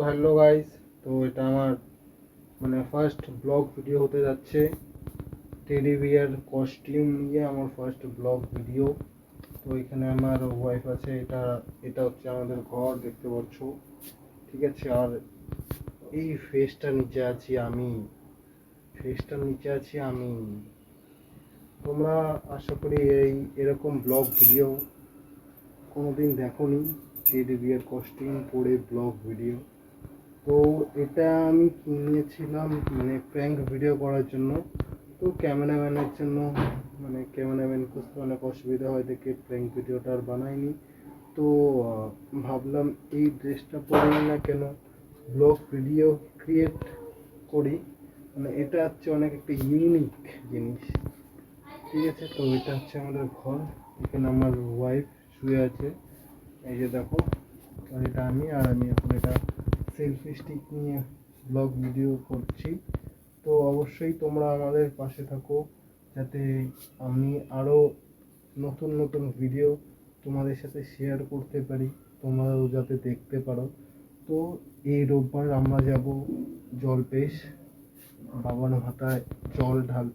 তো hello guys তো এটা আমার মানে ফার্স্ট ব্লগ ভিডিও হতে যাচ্ছে। টেডি বিয়ার কস্টিউম নিয়ে আমার ফার্স্ট ব্লগ ভিডিও তো এখানে আমার ওয়াইফ আছে, এটা এটা হচ্ছে আমাদের ঘর, দেখতে পাচ্ছ। ঠিক আছে, আর এই ফেসটার নিচে আছি আমি। ফেসটার নিচে আছি আমি। তোমরা আশা করি এই এরকম ব্লগ ভিডিও কোনোদিন দেখোনি টেডি বিয়ার কস্টিউম পরে ব্লগ ভিডিও তো এটা আমি কিনেছিলাম মানে প্র্যাঙ্ক ভিডিও করার জন্য। তো ক্যামেরাম্যানের জন্য মানে ক্যামেরাম্যান খুঁজতে অনেক অসুবিধা হয় দেখে প্র্যাঙ্ক ভিডিওটা আর বানাইনি। তো ভাবলাম এই ড্রেসটা পরেই না কেন ব্লগ ভিডিও ক্রিয়েট করি। মানে এটা হচ্ছে অনেক একটা ইউনিক জিনিস। ঠিক আছে, তো এটা হচ্ছে আমাদের ঘর। এখানে আমার ওয়াইফ শুয়ে আছে। এই যে দেখো এটা আমি আর আমি এখন এটা সেলফি স্টিক নিয়ে ব্লগ ভিডিও করছি। তো অবশ্যই তোমরা আমাদের পাশে থাকো, যাতে আমি আরও নতুন নতুন ভিডিও তোমাদের সাথে শেয়ার করতে পারি, তোমরাও যাতে দেখতে পারো। তো এই রোববার আমরা যাব জলপেশ বাবার মাথায় জল ঢাল